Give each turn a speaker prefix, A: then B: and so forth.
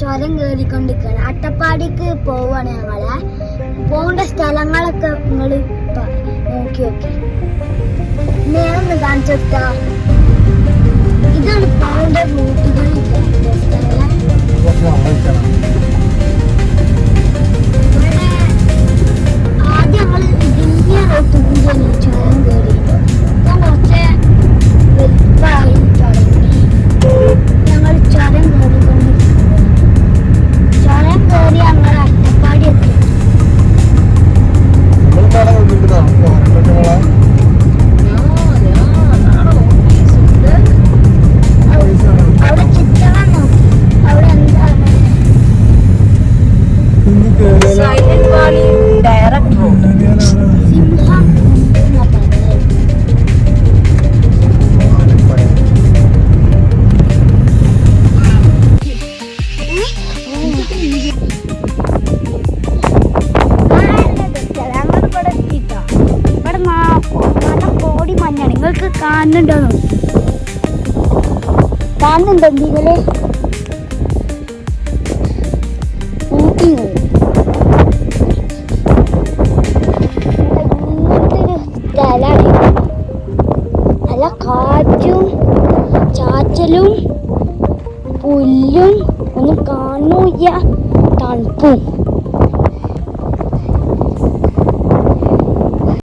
A: ചുരം കയറിക്കൊണ്ടിരിക്കുകയാണ് അട്ടപ്പാടിക്ക് പോവാണ് ഞങ്ങൾ. പോകേണ്ട സ്ഥലങ്ങളൊക്കെ നിങ്ങൾ നോക്കി നോക്കി. നേരം കാണിച്ചു
B: സൈലന്റ് വാലി ഡയറക്ട് റോഡ്
A: നിങ്ങൾക്ക് കാണുന്നുണ്ടോ കാണുന്നുണ്ടോ നല്ല കാറ്റും ചാറ്റലും പുല്ലും ഒന്നും കാണൂല്ല തണുപ്പും.